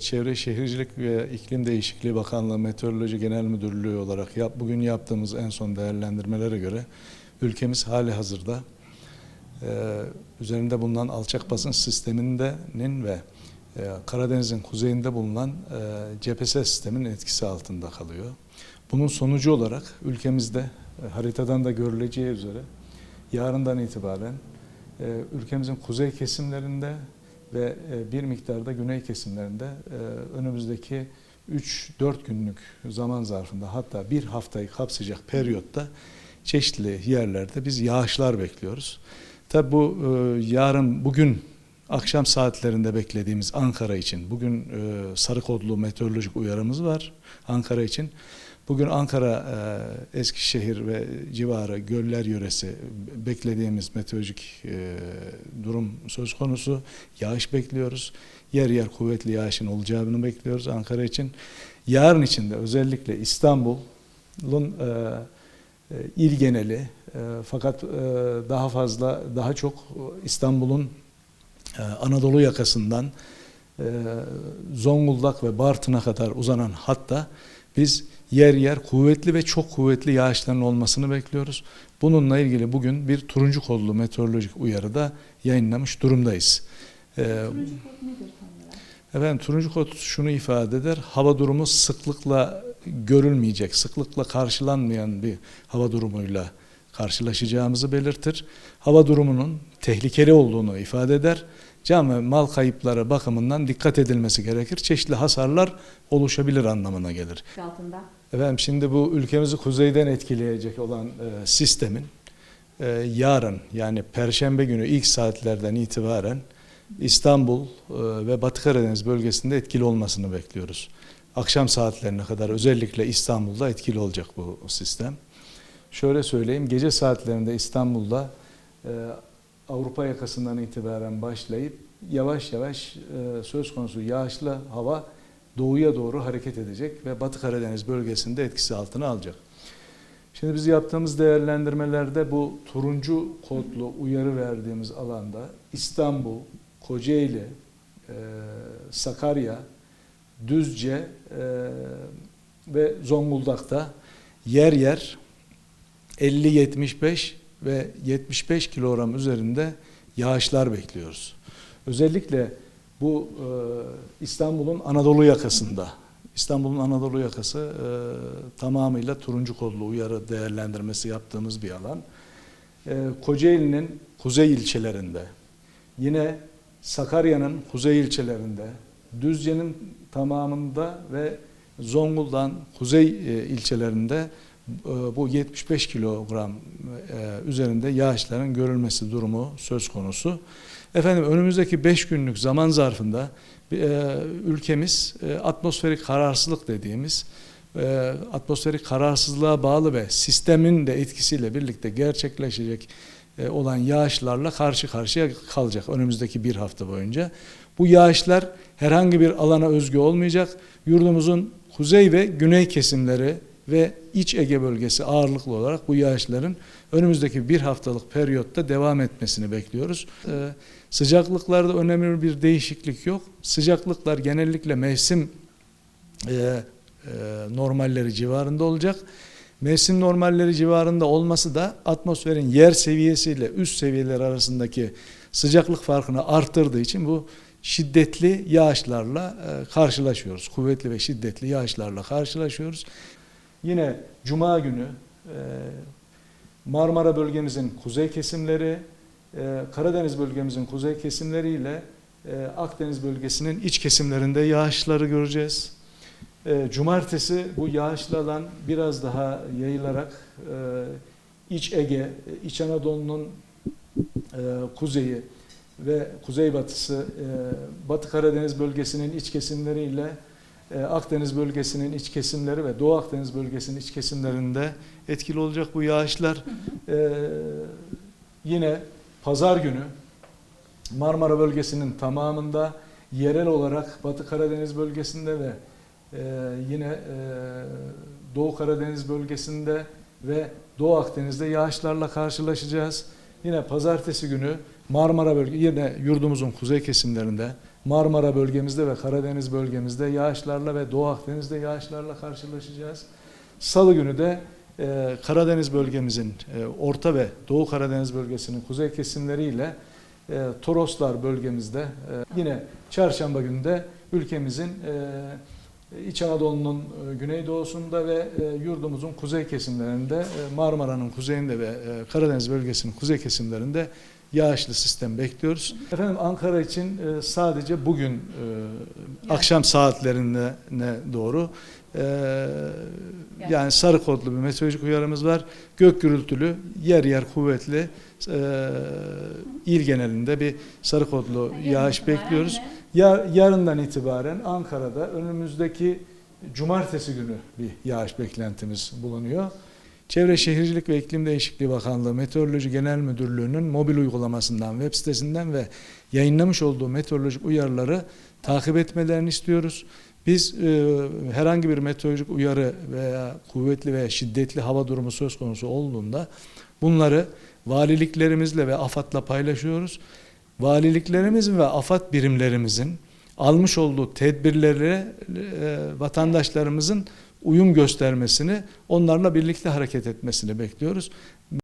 Çevre Şehircilik ve İklim Değişikliği Bakanlığı Meteoroloji Genel Müdürlüğü olarak yap, bugün yaptığımız en son değerlendirmelere göre ülkemiz hali hazırda e, üzerinde bulunan alçak basınç sisteminin ve e, Karadeniz'in kuzeyinde bulunan e, CPS sisteminin etkisi altında kalıyor. Bunun sonucu olarak ülkemizde e, haritadan da görüleceği üzere yarından itibaren e, ülkemizin kuzey kesimlerinde ve e, bir miktarda güney kesimlerinde e, önümüzdeki 3-4 günlük zaman zarfında hatta bir haftayı kapsayacak periyotta çeşitli yerlerde biz yağışlar bekliyoruz. Tabi bu e, yarın bugün akşam saatlerinde beklediğimiz Ankara için bugün sarı kodlu meteorolojik uyarımız var Ankara için. Bugün Ankara, e, Eskişehir ve civarı göller yöresi beklediğimiz meteorolojik e, durum söz konusu. Yağış bekliyoruz. Yer yer kuvvetli yağışın olacağını bekliyoruz Ankara için. Yarın için de özellikle İstanbul'un e, il geneli fakat daha fazla daha çok İstanbul'un Anadolu yakasından Zonguldak ve Bartın'a kadar uzanan hatta biz yer yer kuvvetli ve çok kuvvetli yağışların olmasını bekliyoruz. Bununla ilgili bugün bir turuncu kodlu meteorolojik uyarı da yayınlamış durumdayız. E, Turuncu kod nedir? Efendim turuncu kod şunu ifade eder. Hava durumu sıklıkla görülmeyecek, sıklıkla karşılanmayan bir hava durumuyla karşılaşacağımızı belirtir. Hava durumunun tehlikeli olduğunu ifade eder. Can ve mal kayıpları bakımından dikkat edilmesi gerekir. Çeşitli hasarlar oluşabilir anlamına gelir. Altında. Efendim şimdi bu ülkemizi kuzeyden etkileyecek olan e, sistemin e, yarın yani Perşembe günü ilk saatlerden itibaren İstanbul e, ve Batı Karadeniz bölgesinde etkili olmasını bekliyoruz. Akşam saatlerine kadar özellikle İstanbul'da etkili olacak bu sistem. Şöyle söyleyeyim, gece saatlerinde İstanbul'da e, Avrupa yakasından itibaren başlayıp yavaş yavaş e, söz konusu yağışlı hava doğuya doğru hareket edecek ve Batı Karadeniz bölgesinde etkisi altına alacak. Şimdi biz yaptığımız değerlendirmelerde bu turuncu kodlu uyarı verdiğimiz alanda İstanbul, Kocaeli, e, Sakarya, Düzce e, ve Zonguldak'ta yer yer 50-75 ve 75 kilogram üzerinde yağışlar bekliyoruz. Özellikle bu e, İstanbul'un Anadolu yakasında, İstanbul'un Anadolu yakası e, tamamıyla turuncu kodlu uyarı değerlendirmesi yaptığımız bir alan. E, Kocaeli'nin kuzey ilçelerinde, yine Sakarya'nın kuzey ilçelerinde, Düzce'nin tamamında ve Zonguldak'ın kuzey e, ilçelerinde bu 75 kilogram e, üzerinde yağışların görülmesi durumu söz konusu. Efendim önümüzdeki 5 günlük zaman zarfında e, ülkemiz e, atmosferik kararsızlık dediğimiz e, atmosferik kararsızlığa bağlı ve sistemin de etkisiyle birlikte gerçekleşecek e, olan yağışlarla karşı karşıya kalacak önümüzdeki bir hafta boyunca. Bu yağışlar herhangi bir alana özgü olmayacak. Yurdumuzun kuzey ve güney kesimleri ve iç Ege bölgesi ağırlıklı olarak bu yağışların önümüzdeki bir haftalık periyotta devam etmesini bekliyoruz. Ee, sıcaklıklarda önemli bir değişiklik yok. Sıcaklıklar genellikle mevsim e, e, normalleri civarında olacak. Mevsim normalleri civarında olması da atmosferin yer seviyesiyle üst seviyeler arasındaki sıcaklık farkını arttırdığı için bu şiddetli yağışlarla e, karşılaşıyoruz. Kuvvetli ve şiddetli yağışlarla karşılaşıyoruz. Yine Cuma günü e, Marmara bölgemizin kuzey kesimleri, e, Karadeniz bölgemizin kuzey kesimleri ile e, Akdeniz bölgesinin iç kesimlerinde yağışları göreceğiz. Cumartesi bu yağışlı alan biraz daha yayılarak İç Ege, İç Anadolu'nun kuzeyi ve kuzeybatısı, Batı Karadeniz bölgesinin iç kesimleriyle e, Akdeniz bölgesinin iç kesimleri ve Doğu Akdeniz bölgesinin iç kesimlerinde etkili olacak bu yağışlar. Ee, yine pazar günü Marmara bölgesinin tamamında yerel olarak Batı Karadeniz bölgesinde ve e, yine e, Doğu Karadeniz bölgesinde ve Doğu Akdeniz'de yağışlarla karşılaşacağız. Yine pazartesi günü Marmara bölge yine yurdumuzun kuzey kesimlerinde Marmara bölgemizde ve Karadeniz bölgemizde yağışlarla ve Doğu Akdeniz'de yağışlarla karşılaşacağız. Salı günü de e, Karadeniz bölgemizin e, Orta ve Doğu Karadeniz bölgesinin kuzey kesimleriyle e, Toroslar bölgemizde e, yine çarşamba günü de ülkemizin e, İç Anadolu'nun e, güneydoğusunda ve e, yurdumuzun kuzey kesimlerinde e, Marmara'nın kuzeyinde ve Karadeniz bölgesinin kuzey kesimlerinde yağışlı sistem bekliyoruz. Efendim Ankara için e, sadece bugün e, akşam saatlerine ne doğru e, yani sarı kodlu bir meteorolojik uyarımız var. Gök gürültülü, yer yer kuvvetli il genelinde bir sarı kodlu yağış bekliyoruz. Ya, yarından itibaren Ankara'da önümüzdeki cumartesi günü bir yağış beklentimiz bulunuyor. Çevre Şehircilik ve İklim Değişikliği Bakanlığı Meteoroloji Genel Müdürlüğü'nün mobil uygulamasından, web sitesinden ve yayınlamış olduğu meteorolojik uyarıları takip etmelerini istiyoruz. Biz e, herhangi bir meteorolojik uyarı veya kuvvetli veya şiddetli hava durumu söz konusu olduğunda bunları valiliklerimizle ve AFAD'la paylaşıyoruz. Valiliklerimizin ve AFAD birimlerimizin almış olduğu tedbirleri e, vatandaşlarımızın uyum göstermesini, onlarla birlikte hareket etmesini bekliyoruz.